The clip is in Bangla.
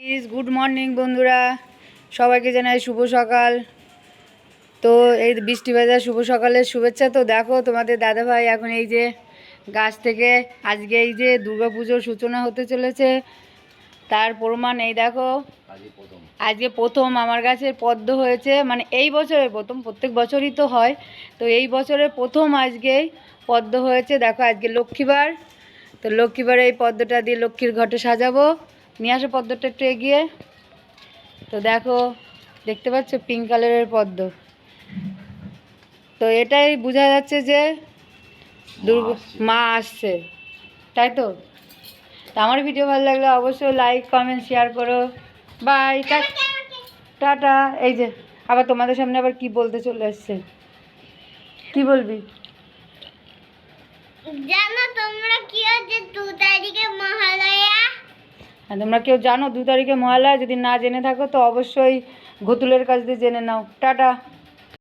ইস গুড মর্নিং বন্ধুরা। সবাইকে জানাই শুভ সকাল। তো এই বৃষ্টি ভেজা শুভ সকালের শুভেচ্ছা। তো দেখো তোমাদের দাদাভাই এখন এই যে গাছ থেকে আজকে এই যে দুর্গা পুজোর সূচনা হতে চলেছে। তার প্রমাণ এই দেখো। আজকে প্রথম। আমার গাছের পদ্ম হয়েছে। মানে এই বছরে প্রথম প্রত্যেক বছরই তো হয়। তো এই বছরে প্রথম আজকেই পদ্ম হয়েছে। দেখো আজকে লক্ষ্মীবার। তো লক্ষ্মীবারে এই পদ্মটা দিয়ে লক্ষ্মীর ঘটে সাজাবো। নিয়ে আসো পদ্মটা একটু এগিয়ে। তো দেখো দেখতে পাচ্ছ পিঙ্ক কালারের পদ্ম। তো এটাই বোঝা যাচ্ছে যে দুর্গা মা আসছে। তাই তো? তো আমার ভিডিও ভালো লাগলে অবশ্যই লাইক কমেন্ট শেয়ার করো। Bye tata. এই যে আবার তোমাদের সামনে আবার কি বলতে চলে এসছে? কি বলবি? জানো তোমরা কি হচ্ছে? দু তারিখে আর তোমরা কেউ জানো দু তারিখে মহালয়া, যদি না জেনে থাকো তো অবশ্যই ঘতুলের কাছ দিয়ে জেনে নাও। টাটা।